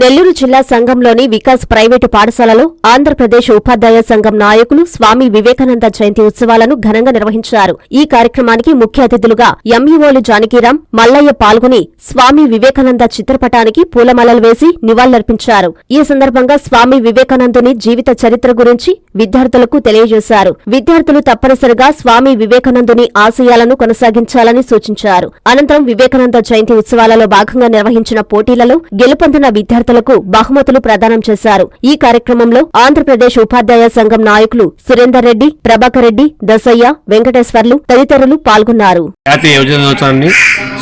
నెల్లూరు జిల్లా సంఘంలోని వికాస్ ప్రైవేటు పాఠశాలలో ఆంధ్రప్రదేశ్ ఉపాధ్యాయ సంఘం నాయకులు స్వామి వివేకానంద జయంతి ఉత్సవాలను ఘనంగా నిర్వహించారు. ఈ కార్యక్రమానికి ముఖ్య అతిథులుగా ఎంఈఓలు జానకీరాం మల్లయ్య పాల్గొని స్వామి వివేకానంద చిత్రపటానికి పూలమాలలు వేసి నివాళులర్పించారు. ఈ సందర్భంగా స్వామి వివేకానందుని జీవిత చరిత్ర గురించి విద్యార్థులకు తెలియజేశారు. విద్యార్థులు తప్పనిసరిగా స్వామి వివేకానందుని ఆశయాలను కొనసాగించాలని సూచించారు. అనంతరం వివేకానంద జయంతి ఉత్సవాలలో భాగంగా నిర్వహించిన పోటీలలో గెలుపొందిన విద్యార్థులు విద్యార్థులకు బహుమతులు ప్రదానం చేశారు. ఈ కార్యక్రమంలో ఆంధ్రప్రదేశ్ ఉపాధ్యాయ సంఘం నాయకులు సురేందర్ రెడ్డి ప్రభాకర్ రెడ్డి దసయ్య వెంకటేశ్వర్లు తదితరులు పాల్గొన్నారు. జాతీయ యువజన దినోత్సవాన్ని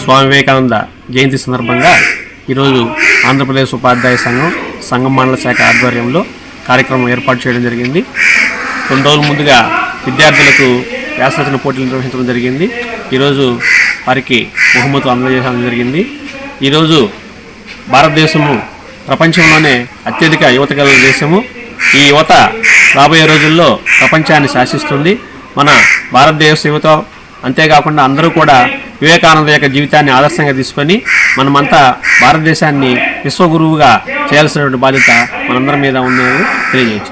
స్వామి వివేకానంద జయంతి సందర్భంగా ఈరోజు ఆంధ్రప్రదేశ్ ఉపాధ్యాయ సంఘం సంఘం మండల శాఖ ఆధ్వర్యంలో కార్యక్రమం ఏర్పాటు చేయడం జరిగింది. రెండు రోజుల ముందుగా విద్యార్థులకు వ్యాసరచన పోటీలు నిర్వహించడం జరిగింది. ఈరోజు వారికి బహుమతులు అందజేయడం జరిగింది. ఈరోజు భారతదేశము ప్రపంచంలోనే అత్యధిక యువత కల దేశము. ఈ యువత రాబోయే రోజుల్లో ప్రపంచాన్ని శాసిస్తుంది. మన భారతదేశ యువత అంతేకాకుండా అందరూ కూడా వివేకానంద యొక్క జీవితాన్ని ఆదర్శంగా తీసుకొని మనమంతా భారతదేశాన్ని విశ్వగురువుగా చేయాల్సినటువంటి బాధ్యత మనందరి మీద ఉందని తెలియజేయచ్చు.